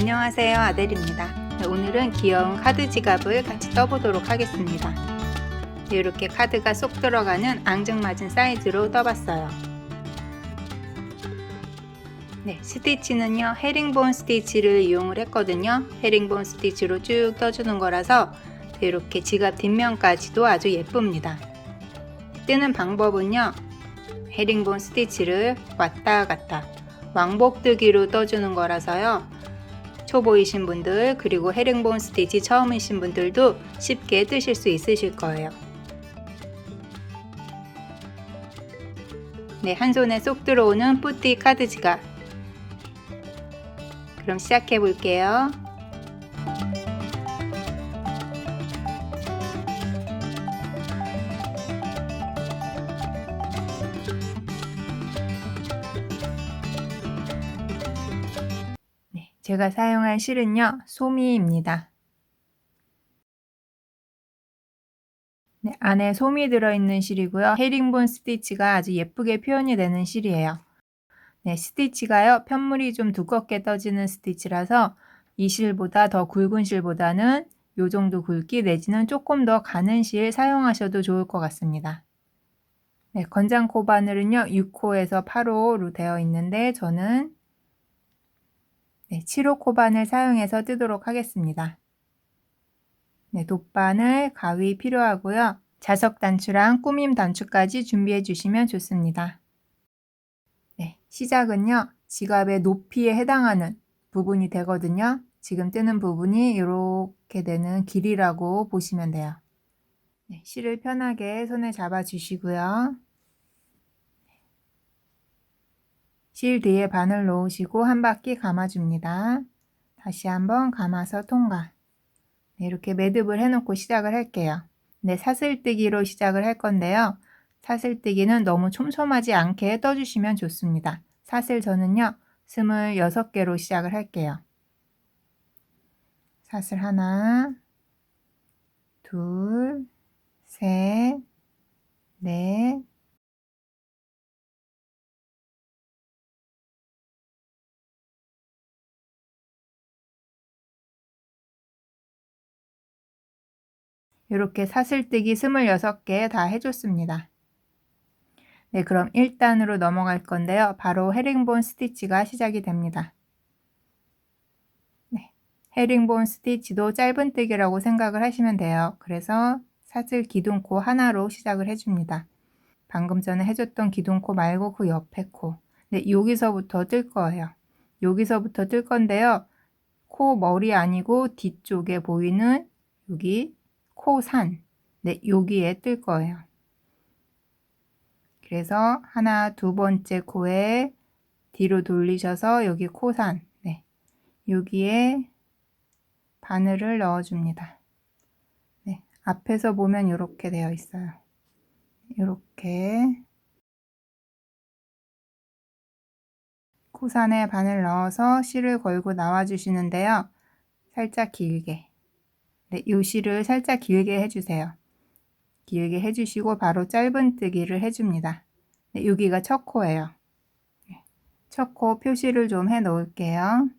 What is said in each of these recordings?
안녕하세요. 아델입니다. 네, 오늘은 귀여운 카드 지갑을 같이 떠보도록 하겠습니다. 네, 이렇게 카드가 쏙 들어가는 앙증맞은 사이즈로 떠봤어요. 네, 스티치는요 헤링본 스티치를 이용을 했거든요. 헤링본 스티치로 쭉 떠주는 거라서 네, 이렇게 지갑 뒷면까지도 아주 예쁩니다. 뜨는 방법은요 헤링본 스티치를 왔다 갔다 왕복뜨기로 떠주는 거라서요 초보이신 분들 그리고 헤링본 스티치 처음이신 분들도 쉽게 뜨실 수 있으실 거예요. 네, 한 손에 쏙 들어오는 뿌띠 카드 지갑. 그럼 시작해 볼게요. 제가 사용할 실은요, 소미입니다. 네, 안에 솜이 들어있는 실이고요. 헤링본 스티치가 아주 예쁘게 표현이 되는 실이에요. 네, 스티치가요, 편물이 좀 두껍게 떠지는 스티치라서 이 실보다 더 굵은 실보다는 요 정도 굵기 내지는 조금 더 가는 실 사용하셔도 좋을 것 같습니다. 네, 건장 코 바늘은요, 6호에서 8호로 되어 있는데 저는 네, 7호 코바늘 사용해서 뜨도록 하겠습니다. 네, 돗바늘, 가위 필요하고요. 자석 단추랑 꾸밈 단추까지 준비해 주시면 좋습니다. 네, 시작은요. 지갑의 높이에 해당하는 부분이 되거든요. 지금 뜨는 부분이 이렇게 되는 길이라고 보시면 돼요. 네, 실을 편하게 손에 잡아 주시고요. 실 뒤에 바늘 놓으시고 한 바퀴 감아줍니다. 다시 한번 감아서 통과. 네, 이렇게 매듭을 해놓고 시작을 할게요. 네, 사슬뜨기로 시작을 할 건데요. 사슬뜨기는 너무 촘촘하지 않게 떠주시면 좋습니다. 사슬 저는요, 26개로 시작을 할게요. 사슬 하나, 둘, 셋, 넷, 이렇게 사슬뜨기 26개 다 해줬습니다. 네, 그럼 1단으로 넘어갈 건데요. 바로 헤링본 스티치가 시작이 됩니다. 네, 헤링본 스티치도 짧은뜨기라고 생각을 하시면 돼요. 그래서 사슬 기둥코 하나로 시작을 해줍니다. 방금 전에 해줬던 기둥코 말고 그 옆에 코. 네, 여기서부터 뜰 거예요. 여기서부터 뜰 건데요. 코 머리 아니고 뒤쪽에 보이는 여기 코 산. 네, 여기에 뜰 거예요. 그래서 하나, 두 번째 코에 뒤로 돌리셔서 여기 코산. 네. 여기에 바늘을 넣어줍니다. 네. 앞에서 보면 이렇게 되어 있어요. 이렇게 코산에 바늘 넣어서 실을 걸고 나와 주시는데요. 살짝 길게 네, 요 실을 살짝 길게 해주세요. 길게 해주시고 바로 짧은뜨기를 해줍니다. 네, 여기가 첫 코예요. 네, 첫코 표시를 좀 해 놓을게요.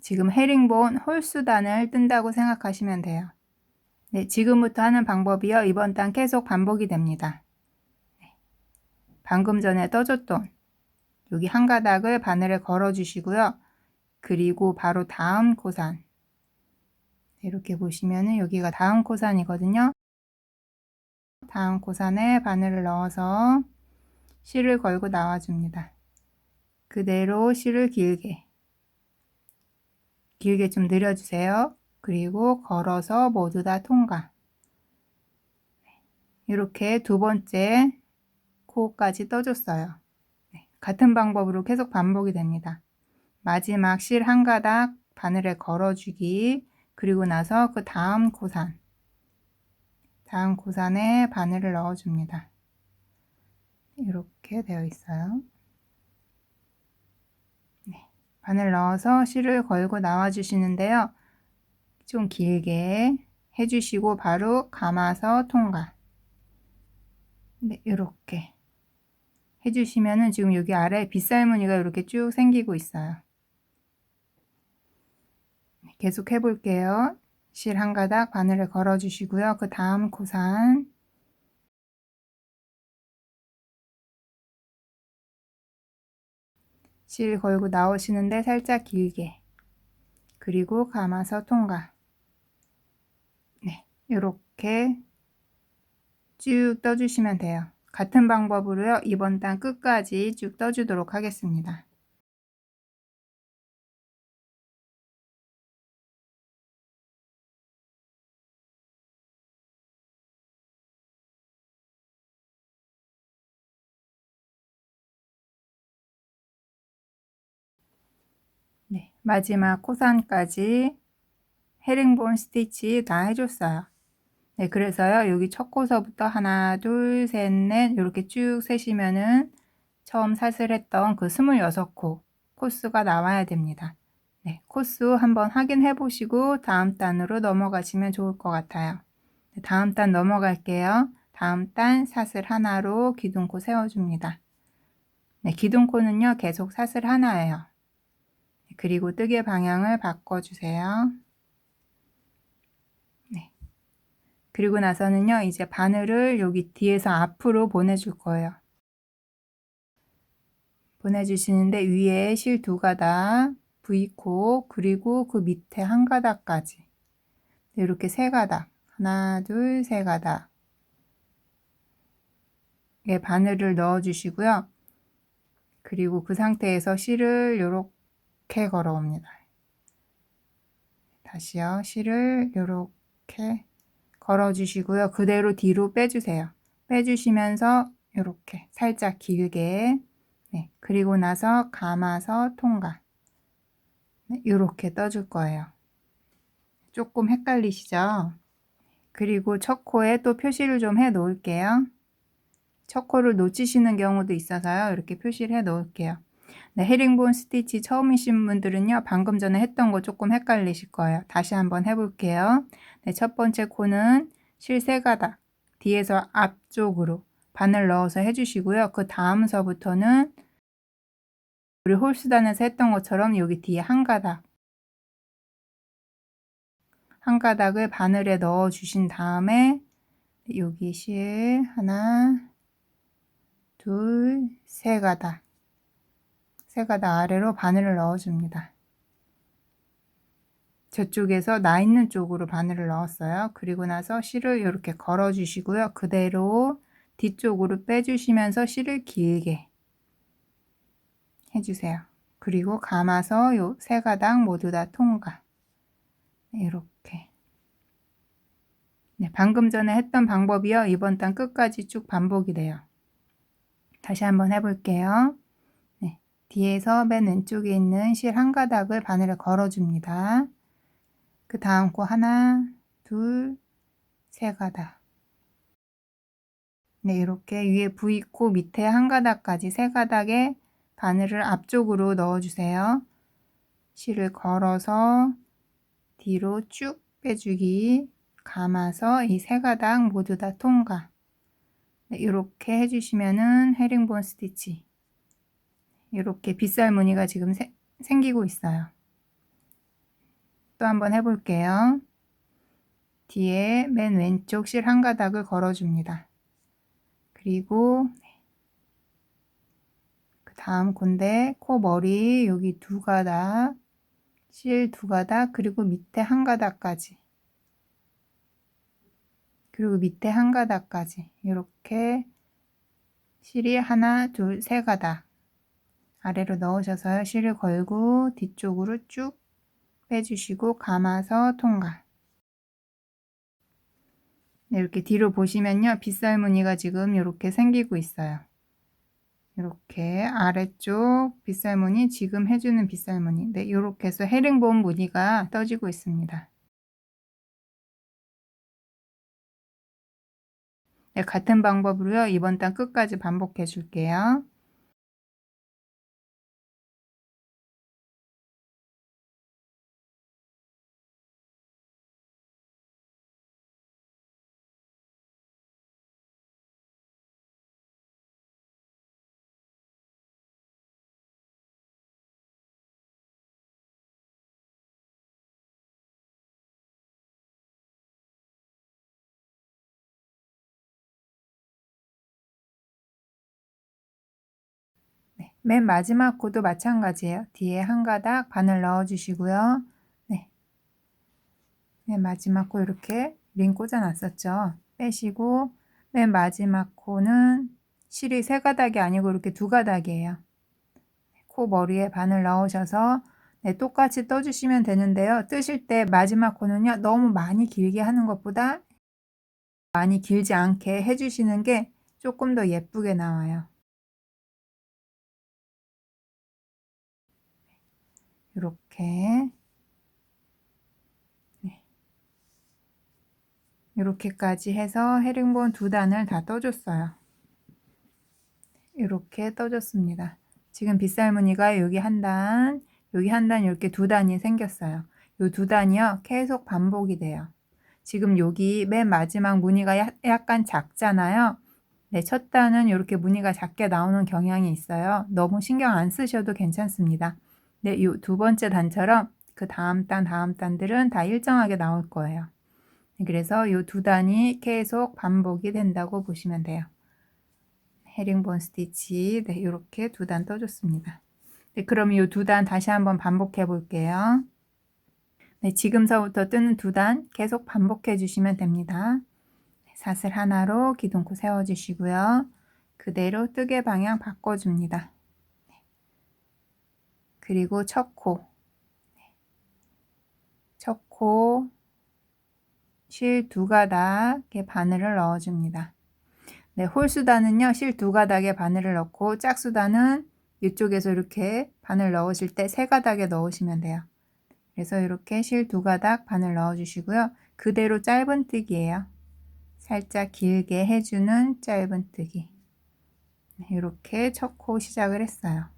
지금 헤링본 홀수단을 뜬다고 생각하시면 돼요. 네, 지금부터 하는 방법이요. 이번 단 계속 반복이 됩니다. 네, 방금 전에 떠줬던 여기 한 가닥을 바늘에 걸어 주시고요. 그리고 바로 다음 코산 이렇게 보시면은 여기가 다음 코산이거든요. 다음 코산에 바늘을 넣어서 실을 걸고 나와줍니다. 그대로 실을 길게 길게 좀 늘려주세요. 그리고 걸어서 모두 다 통과 이렇게 두 번째 코까지 떠줬어요. 네, 같은 방법으로 계속 반복이 됩니다. 마지막 실 한 가닥 바늘에 걸어주기 그리고 나서 그 다음 고산 다음 고산에 바늘을 넣어줍니다. 이렇게 되어 있어요. 네, 바늘 넣어서 실을 걸고 나와 주시는데요. 좀 길게 해주시고 바로 감아서 통과 네, 이렇게 해주시면은 지금 여기 아래 빗살 무늬가 이렇게 쭉 생기고 있어요. 네, 계속 해볼게요. 실 한 가닥 바늘을 걸어 주시고요. 그 다음 코산 실 걸고 나오시는데 살짝 길게 그리고 감아서 통과 네 이렇게 쭉 떠주시면 돼요. 같은 방법으로요. 이번 단 끝까지 쭉 떠주도록 하겠습니다. 마지막 코산까지 헤링본 스티치 다 해줬어요. 네, 그래서요, 여기 첫 코서부터 하나, 둘, 셋, 넷, 이렇게 쭉 세시면은 처음 사슬 했던 그 26코 코스가 나와야 됩니다. 네, 코스 한번 확인해 보시고 다음 단으로 넘어가시면 좋을 것 같아요. 네, 다음 단 넘어갈게요. 다음 단 사슬 하나로 기둥코 세워줍니다. 네, 기둥코는요, 계속 사슬 하나예요. 그리고 뜨개 방향을 바꿔주세요. 네. 그리고 나서는요, 이제 바늘을 여기 뒤에서 앞으로 보내줄 거예요. 보내주시는데 위에 실 두 가닥, V코, 그리고 그 밑에 한 가닥까지. 네, 이렇게 세 가닥. 하나, 둘, 세 가닥. 예, 바늘을 넣어 주시고요. 그리고 그 상태에서 실을 이렇게 이렇게 걸어옵니다. 다시요. 실을 이렇게 걸어주시고요. 그대로 뒤로 빼주세요. 빼주시면서 이렇게 살짝 길게 네, 그리고 나서 감아서 통과 네, 이렇게 떠줄 거예요. 조금 헷갈리시죠? 그리고 첫 코에 또 표시를 좀 해 놓을게요. 첫 코를 놓치시는 경우도 있어서요. 이렇게 표시를 해 놓을게요. 네, 헤링본 스티치 처음이신 분들은요, 방금 전에 했던 거 조금 헷갈리실 거예요. 다시 한번 해볼게요. 네, 첫 번째 코는 실세 가닥, 뒤에서 앞쪽으로 바늘 넣어서 해주시고요. 그 다음서부터는 우리 홀수단에서 했던 것처럼 여기 뒤에 한 가닥, 한 가닥을 바늘에 넣어 주신 다음에 여기 실 하나, 둘, 세 가닥 세 가닥 아래로 바늘을 넣어줍니다. 저쪽에서 나 있는 쪽으로 바늘을 넣었어요. 그리고 나서 실을 이렇게 걸어 주시고요. 그대로 뒤쪽으로 빼주시면서 실을 길게 해주세요. 그리고 감아서 요 세 가닥 모두 다 통과. 이렇게. 네, 방금 전에 했던 방법이요. 이번 단 끝까지 쭉 반복이 돼요. 다시 한번 해볼게요. 뒤에서 맨 왼쪽에 있는 실 한 가닥을 바늘에 걸어줍니다. 그 다음 코 하나, 둘, 세 가닥. 네, 이렇게 위에 V코 밑에 한 가닥까지 세 가닥에 바늘을 앞쪽으로 넣어주세요. 실을 걸어서 뒤로 쭉 빼주기, 감아서 이 세 가닥 모두 다 통과. 네, 이렇게 해주시면은 헤링본 스티치 이렇게 빗살 무늬가 지금 세, 생기고 있어요. 또 한번 해볼게요. 뒤에 맨 왼쪽 실 한 가닥을 걸어줍니다. 그리고 네. 그 다음 콘데 코 머리 여기 두 가닥 실 두 가닥 그리고 밑에 한 가닥까지 그리고 밑에 한 가닥까지 이렇게 실이 하나 둘 세 가닥 아래로 넣으셔서 실을 걸고 뒤쪽으로 쭉 빼주시고 감아서 통과. 네, 이렇게 뒤로 보시면요. 빗살 무늬가 지금 이렇게 생기고 있어요. 이렇게 아래쪽 빗살 무늬 지금 해주는 빗살 무늬 네, 이렇게 해서 헤링본 무늬가 떠지고 있습니다. 네, 같은 방법으로요. 이번 단 끝까지 반복해 줄게요. 맨 마지막 코도 마찬가지예요. 뒤에 한 가닥 바늘 넣어주시고요. 네. 맨 마지막 코 이렇게 링 꽂아놨었죠. 빼시고 맨 마지막 코는 실이 세 가닥이 아니고 이렇게 두 가닥이에요. 코 머리에 바늘 넣으셔서 네, 똑같이 떠주시면 되는데요. 뜨실 때 마지막 코는요. 너무 많이 길게 하는 것보다 많이 길지 않게 해주시는 게 조금 더 예쁘게 나와요. 이렇게 네. 이렇게까지 해서 헤링본 두 단을 다 떠줬어요. 이렇게 떠줬습니다. 지금 빗살 무늬가 여기 한 단, 여기 한 단 이렇게 두 단이 생겼어요. 이 두 단이요 계속 반복이 돼요. 지금 여기 맨 마지막 무늬가 야, 약간 작잖아요. 네, 첫 단은 이렇게 무늬가 작게 나오는 경향이 있어요. 너무 신경 안 쓰셔도 괜찮습니다. 네, 이두 번째 단처럼 그 다음 단, 다음 단들은 다 일정하게 나올 거예요. 네, 그래서 이 두 단이 계속 반복이 된다고 보시면 돼요. 헤링본 스티치, 네, 이렇게 두 단 떠줬습니다. 네, 그럼 이 두 단 다시 한번 반복해 볼게요. 네, 지금서부터 뜨는 두 단 계속 반복해 주시면 됩니다. 네, 사슬 하나로 기둥코 세워주시고요. 그대로 뜨개 방향 바꿔줍니다. 그리고 첫 코, 첫 코, 실 두 가닥에 바늘을 넣어줍니다. 네, 홀수단은요, 실 두 가닥에 바늘을 넣고 짝수단은 이쪽에서 이렇게 바늘 넣으실 때 세 가닥에 넣으시면 돼요. 그래서 이렇게 실 두 가닥 바늘 넣어주시고요. 그대로 짧은뜨기예요. 살짝 길게 해주는 짧은뜨기. 이렇게 첫 코 시작을 했어요.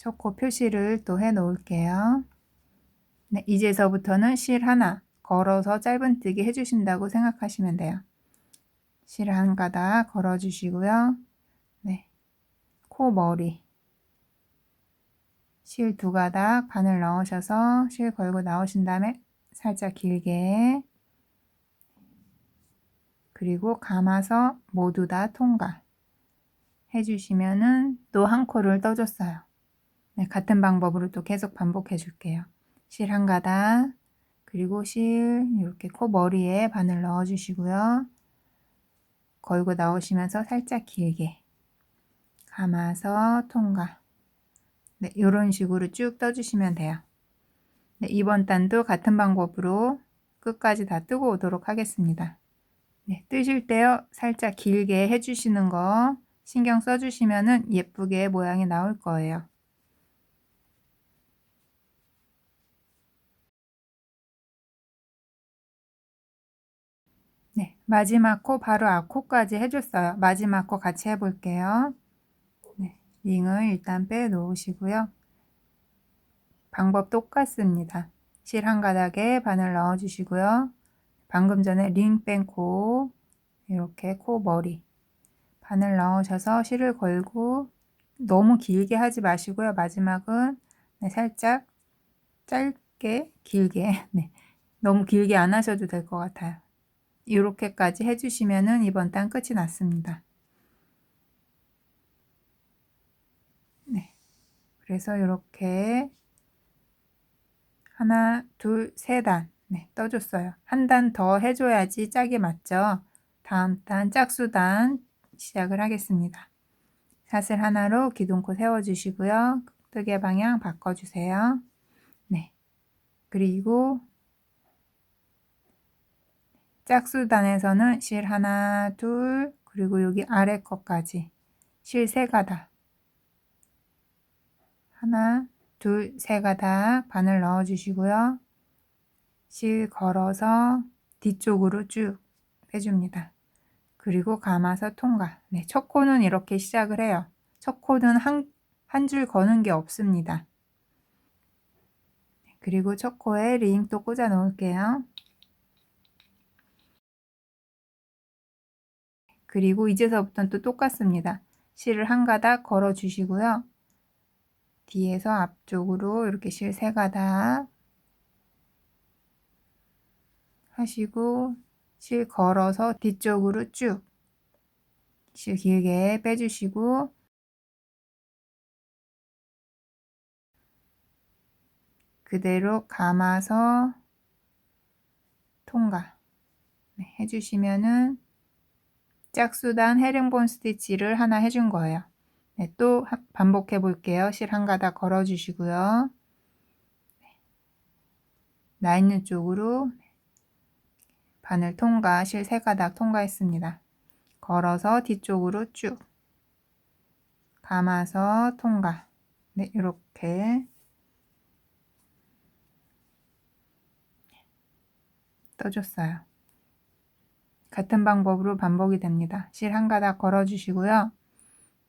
초코 표시를 또 해 놓을게요. 네, 이제서부터는 실 하나 걸어서 짧은뜨기 해주신다고 생각하시면 돼요. 실 한 가닥 걸어주시고요. 네, 코 머리 실 두 가닥 바늘 넣으셔서 실 걸고 나오신 다음에 살짝 길게 그리고 감아서 모두 다 통과 해주시면은 또 한 코를 떠줬어요. 네, 같은 방법으로 또 계속 반복해 줄게요. 실 한 가닥, 그리고 실 이렇게 코 머리에 바늘 넣어 주시고요. 걸고 나오시면서 살짝 길게 감아서 통과. 네, 이런 식으로 쭉 떠주시면 돼요. 네, 이번 단도 같은 방법으로 끝까지 다 뜨고 오도록 하겠습니다. 네, 뜨실 때요 살짝 길게 해주시는 거 신경 써주시면 예쁘게 모양이 나올 거예요. 네, 마지막 코 바로 앞코까지 해줬어요. 마지막 코 같이 해볼게요. 네, 링을 일단 빼 놓으시고요. 방법 똑같습니다. 실 한 가닥에 바늘 넣어주시고요. 방금 전에 링 뺀 코, 이렇게 코 머리 바늘 넣으셔서 실을 걸고 너무 길게 하지 마시고요. 마지막은 네, 살짝 짧게 길게 네, 너무 길게 안 하셔도 될 것 같아요. 이렇게까지 해주시면은 이번 단 끝이 났습니다. 네. 그래서 이렇게 하나, 둘, 세 단. 네, 떠줬어요. 한 단 더 해줘야지 짝이 맞죠? 다음 단 짝수단 시작을 하겠습니다. 사슬 하나로 기둥코 세워주시고요. 뜨개 방향 바꿔주세요. 네. 그리고 짝수단에서는 실 하나, 둘, 그리고 여기 아래 것까지 실 세 가닥. 하나, 둘, 세 가닥 바늘 넣어 주시고요. 실 걸어서 뒤쪽으로 쭉 빼줍니다. 그리고 감아서 통과. 네, 첫 코는 이렇게 시작을 해요. 첫 코는 한, 한 줄 거는 게 없습니다. 그리고 첫 코에 링또 꽂아 놓을게요. 그리고 이제서부터는 또 똑같습니다. 실을 한 가닥 걸어 주시고요. 뒤에서 앞쪽으로 이렇게 실 세 가닥 하시고 실 걸어서 뒤쪽으로 쭉 실 길게 빼주시고 그대로 감아서 통과 네, 해주시면은 짝수단 헤링본 스티치를 하나 해준 거예요. 네, 또 반복해 볼게요. 실 한 가닥 걸어 주시고요. 나 있는 쪽으로 바늘 통과, 실 세 가닥 통과했습니다. 걸어서 뒤쪽으로 쭉 감아서 통과. 네, 이렇게 떠줬어요. 같은 방법으로 반복이 됩니다. 실 한 가닥 걸어 주시고요.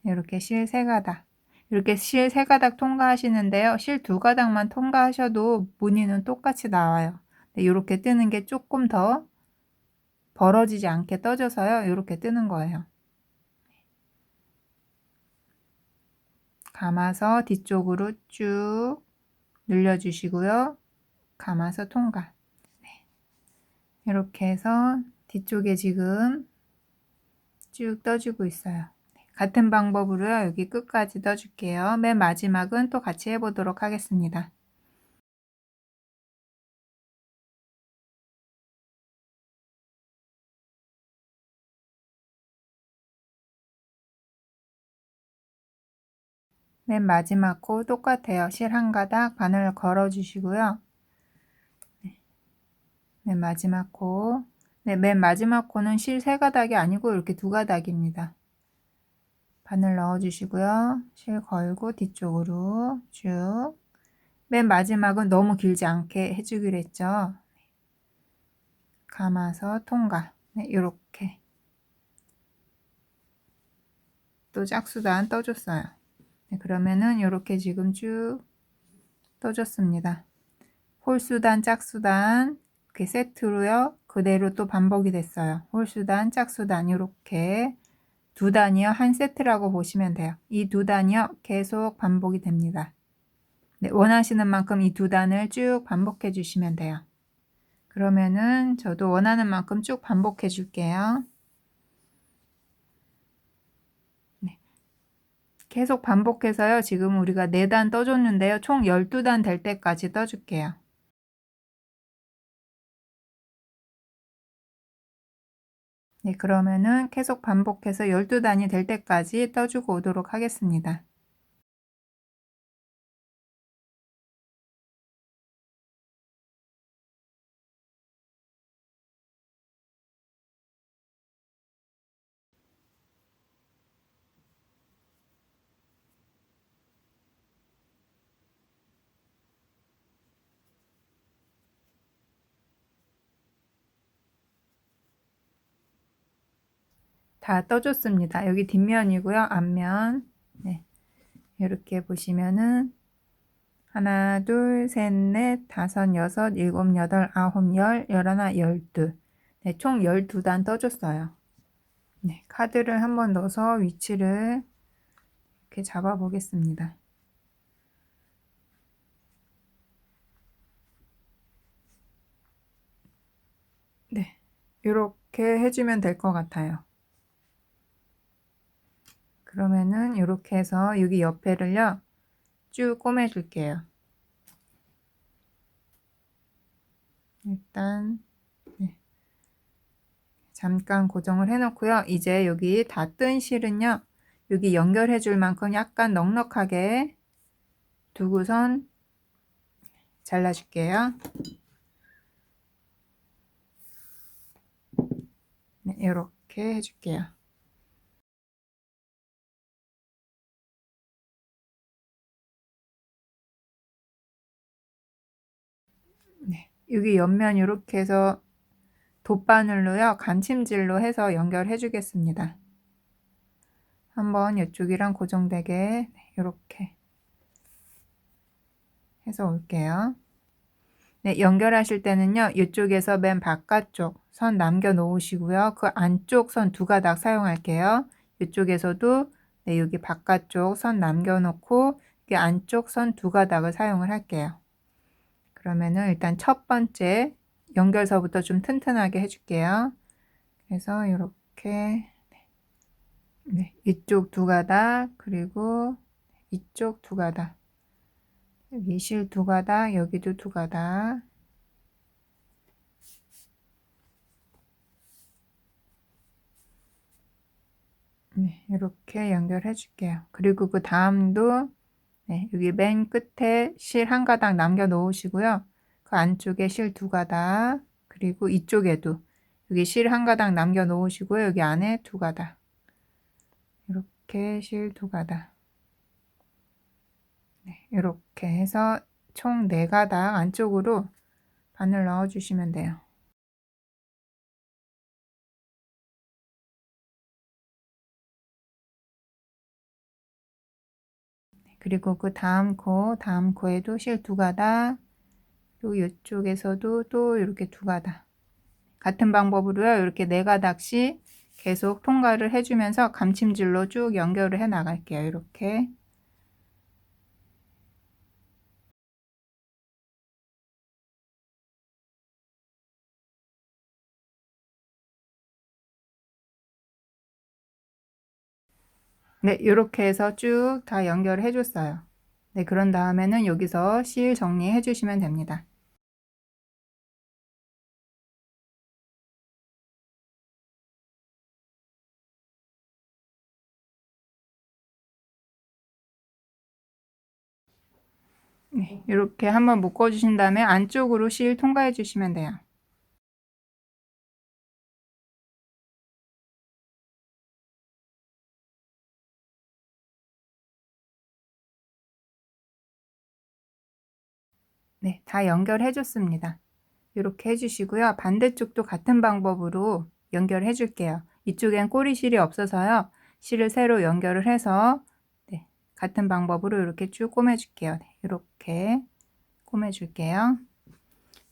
이렇게 실 세 가닥 이렇게 실 세 가닥 통과하시는데요. 실 두 가닥만 통과하셔도 무늬는 똑같이 나와요. 네, 이렇게 뜨는 게 조금 더 벌어지지 않게 떠져서요. 이렇게 뜨는 거예요. 감아서 뒤쪽으로 쭉 늘려주시고요. 감아서 통과. 네. 이렇게 해서 뒤쪽에 지금 쭉 떠주고 있어요. 같은 방법으로요. 여기 끝까지 떠줄게요. 맨 마지막은 또 같이 해보도록 하겠습니다. 맨 마지막 코 똑같아요. 실 한 가닥 바늘 걸어 주시고요. 네. 맨 마지막 코. 네, 맨 마지막 코는 실 세 가닥이 아니고 이렇게 두 가닥입니다. 바늘 넣어 주시고요. 실 걸고 뒤쪽으로 쭉. 맨 마지막은 너무 길지 않게 해주기로 했죠. 감아서 통과. 네, 이렇게. 또 짝수단 떠줬어요. 네, 그러면은 이렇게 지금 쭉 떠줬습니다. 홀수단, 짝수단 이렇게 세트로요. 그대로 또 반복이 됐어요. 홀수단, 짝수단 이렇게 두 단이요. 한 세트라고 보시면 돼요. 이 두 단이요. 계속 반복이 됩니다. 네, 원하시는 만큼 이 두 단을 쭉 반복해 주시면 돼요. 그러면은 저도 원하는 만큼 쭉 반복해 줄게요. 계속 반복해서요. 지금 우리가 4단 떠줬는데요. 총 12단 될 때까지 떠줄게요. 네, 그러면은 계속 반복해서 12단이 될 때까지 떠주고 오도록 하겠습니다. 다 떠줬습니다. 여기 뒷면이고요. 앞면. 네. 이렇게 보시면은 하나, 둘, 셋, 넷, 다섯, 여섯, 일곱, 여덟, 아홉, 열, 열하나, 열두. 네, 총 열두 단 떠줬어요. 네, 카드를 한 번 넣어서 위치를 이렇게 잡아 보겠습니다. 네, 이렇게 해주면 될 것 같아요. 그러면은 이렇게 해서 여기 옆에를요 쭉 꼬매 줄게요. 일단 네. 잠깐 고정을 해 놓고요. 이제 여기 다 뜬 실은요 여기 연결해 줄 만큼 약간 넉넉하게 두고선 잘라 줄게요. 네, 이렇게 해 줄게요 여기 옆면 이렇게 해서 돗바늘로요 간침질로 해서 연결해 주겠습니다. 한번 이쪽이랑 고정되게 이렇게 해서 올게요. 네, 연결하실 때는요 이쪽에서 맨 바깥쪽 선 남겨 놓으시고요. 그 안쪽 선 두 가닥 사용할게요. 이쪽에서도 네, 여기 바깥쪽 선 남겨 놓고 안쪽 선 두 가닥을 사용을 할게요 그러면은 일단 첫 번째 연결서부터 좀 튼튼하게 해줄게요. 그래서 이렇게 네, 이쪽 두 가닥 그리고 이쪽 두 가닥 여기 실 두 가닥, 여기도 두 가닥. 네, 이렇게 연결해 줄게요. 그리고 그 다음도 네, 여기 맨 끝에 실 한 가닥 남겨 놓으시고요. 그 안쪽에 실 두 가닥, 그리고 이쪽에도 여기 실 한 가닥 남겨 놓으시고요. 여기 안에 두 가닥. 이렇게 실 두 가닥. 네, 이렇게 해서 총 네 가닥 안쪽으로 바늘 넣어 주시면 돼요. 그리고 그 다음 코, 다음 코에도 실 두 가닥, 또 이쪽에서도 또 이렇게 두 가닥. 같은 방법으로요. 이렇게 네 가닥씩 계속 통과를 해주면서 감침질로 쭉 연결을 해 나갈게요. 이렇게. 네, 이렇게 해서 쭉 다 연결해 줬어요. 네, 그런 다음에는 여기서 실 정리해 주시면 됩니다. 네, 이렇게 한번 묶어 주신 다음에 안쪽으로 실 통과해 주시면 돼요. 네, 다 연결해 줬습니다. 이렇게 해주시고요. 반대쪽도 같은 방법으로 연결해 줄게요. 이쪽엔 꼬리 실이 없어서요. 실을 새로 연결을 해서 네, 같은 방법으로 이렇게 쭉 꼬매 줄게요. 네, 이렇게 꼬매 줄게요.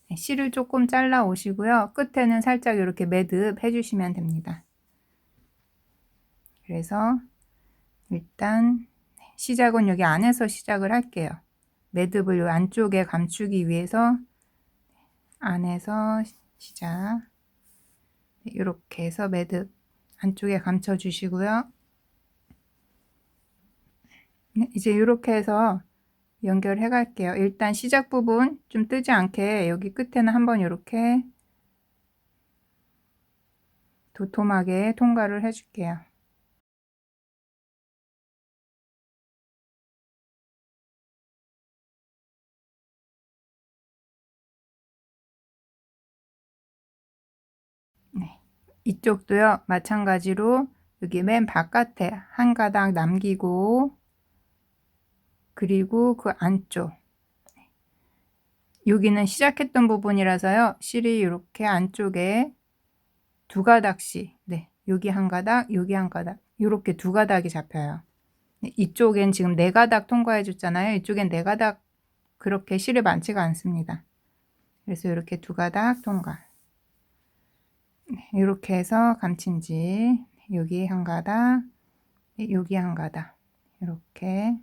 네, 실을 조금 잘라 오시고요. 끝에는 살짝 이렇게 매듭 해주시면 됩니다. 그래서 일단 시작은 여기 안에서 시작을 할게요. 매듭을 안쪽에 감추기 위해서 안에서 시작. 이렇게 해서 매듭 안쪽에 감춰 주시고요. 네, 이제 이렇게 해서 연결해 갈게요. 일단 시작 부분 좀 뜨지 않게 여기 끝에는 한번 이렇게 도톰하게 통과를 해 줄게요 이쪽도요 마찬가지로 여기 맨 바깥에 한 가닥 남기고 그리고 그 안쪽. 여기는 시작했던 부분이라서요 실이 이렇게 안쪽에 두 가닥씩 네 여기 한 가닥 여기 한 가닥 이렇게 두 가닥이 잡혀요. 네, 이쪽엔 지금 네 가닥 통과해 줬잖아요. 이쪽엔 네 가닥 그렇게 실이 많지가 않습니다. 그래서 이렇게 두 가닥 통과 이렇게 해서 감침질 여기 한 가닥 여기 한 가닥 이렇게.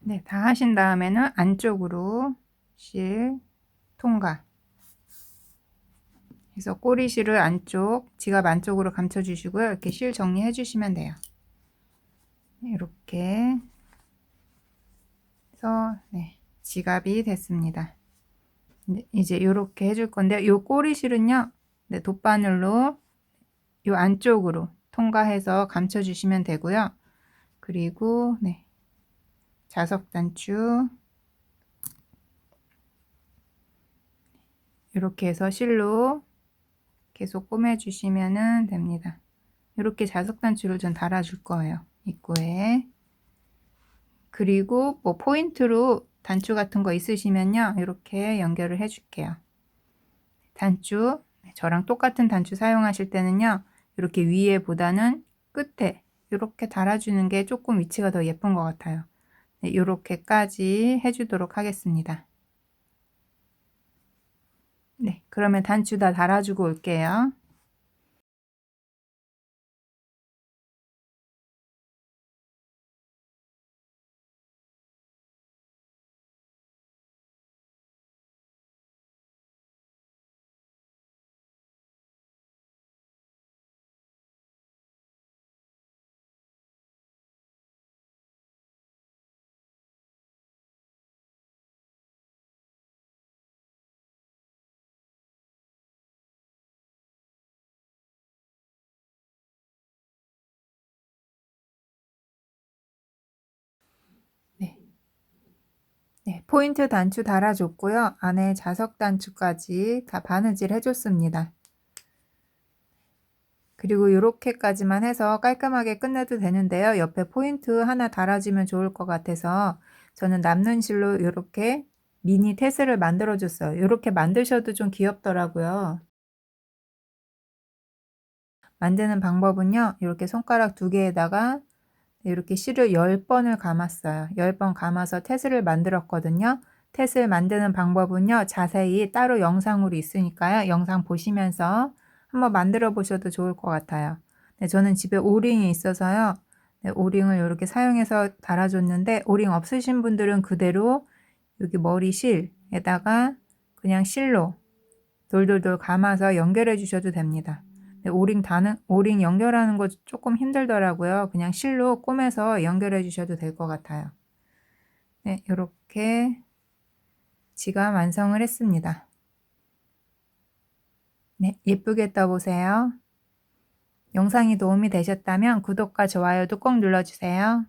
네, 다 하신 다음에는 안쪽으로 실 통과 그래서 꼬리실을 안쪽, 지갑 안쪽으로 감춰 주시고요. 이렇게 실 정리해 주시면 돼요. 이렇게 해서 네, 지갑이 됐습니다. 이제 이렇게 해줄 건데 요 꼬리실은요. 네, 돗바늘로 요 안쪽으로 통과해서 감춰 주시면 되고요. 그리고 네. 자석 단추 이렇게 해서 실로 계속 꾸며주시면 됩니다. 이렇게 자석단추를 좀 달아줄 거예요. 입구에. 그리고 뭐 포인트로 단추 같은 거 있으시면요. 이렇게 연결을 해줄게요. 단추, 저랑 똑같은 단추 사용하실 때는요. 이렇게 위에 보다는 끝에 이렇게 달아주는 게 조금 위치가 더 예쁜 것 같아요. 네, 이렇게까지 해주도록 하겠습니다. 네, 그러면 단추 다 달아주고 올게요. 포인트 단추 달아줬고요. 안에 자석 단추까지 다 바느질 해줬습니다. 그리고 이렇게까지만 해서 깔끔하게 끝내도 되는데요. 옆에 포인트 하나 달아주면 좋을 것 같아서 저는 남는 실로 이렇게 미니 테스를 만들어 줬어요. 이렇게 만드셔도 좀 귀엽더라고요. 만드는 방법은요. 이렇게 손가락 두 개에다가 이렇게 실을 10번을 감았어요. 10번 감아서 테스를 만들었거든요. 테스를 만드는 방법은요. 자세히 따로 영상으로 있으니까요. 영상 보시면서 한번 만들어 보셔도 좋을 것 같아요. 네, 저는 집에 오링이 있어서요. 네, 오링을 이렇게 사용해서 달아줬는데 오링 없으신 분들은 그대로 여기 머리 실에다가 그냥 실로 돌돌돌 감아서 연결해 주셔도 됩니다. 네, 오링 다는 오링 연결하는 거 조금 힘들더라고요. 그냥 실로 꼬매서 연결해 주셔도 될 것 같아요. 네, 이렇게 지가 완성을 했습니다. 네, 예쁘게 떠보세요. 영상이 도움이 되셨다면 구독과 좋아요도 꼭 눌러주세요.